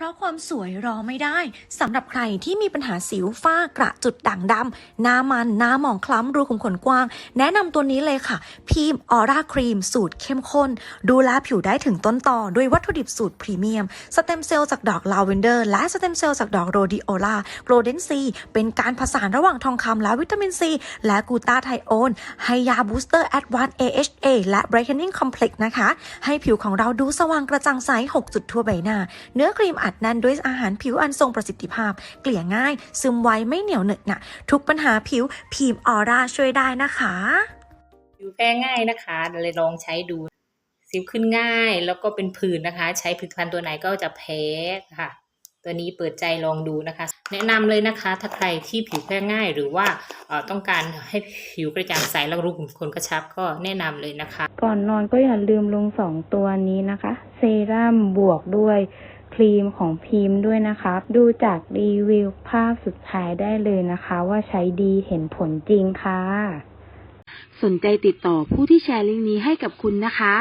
เพราะความสวยรอไม่ได้สำหรับใครที่มีปัญหาสิวฝ้ากระจุดด่างดำหน้ามันหน้าหมองคล้ำรูขุมขนกว้าง แนะนำตัวนี้เลยค่ะ พีมออร่าครีม สูตรเข้มข้น ดูแลผิวได้ถึงต้นต่อ ด้วยวัตถุดิบสูตรพรีเมียม สเต็มเซลล์จากดอกลาเวนเดอร์ และสเต็มเซลล์จากดอกโรดิโอลาโกลเดนซี เป็นการผสานระหว่างทองคำและวิตามินซี และกูตาไทโอนให้ยาบูสเตอร์แอดวาน AHA และ Brightening Complex นะคะ ให้ผิวของเราดูสว่างกระจ่างใส 6 จุดทั่วใบหน้า เนื้อครีมอัดแน่นด้วยอาหารผิวอันทรงประสิทธิภาพ เกลี่ยง่าย ซึมไวไม่เหนียวเหนอะหนะทุกปัญหาผิวพีมออร่าช่วยได้นะคะผิวแพ้ง่ายนะคะเลยลองใช้ดูสิวขึ้นง่ายแล้วก็เป็นผื่นนะคะ ใช้ผลิตภัณฑ์ตัวไหนก็จะแพ้ค่ะ ตัวนี้เปิดใจลองดูนะคะ แนะนำเลยนะคะ ถ้าใครที่ผิวแพ้ง่าย หรือว่าเอ่อต้องการให้ผิวกระจ่างใสแล้วรูขุมขนกระชับก็แนะนำเลยนะคะ ก่อนนอนก็อย่าลืมลงสองตัวนี้นะคะ เซรั่มบวกด้วยค รีมของพิมพ์ด้วยนะคะดูจากรีวิวภาพสุดท้ายได้เลยนะคะ ว่าใช้ดีเห็นผลจริงค่ะ สนใจติดต่อผู้ที่แชร์ลิงก์นี้ให้กับคุณนะคะ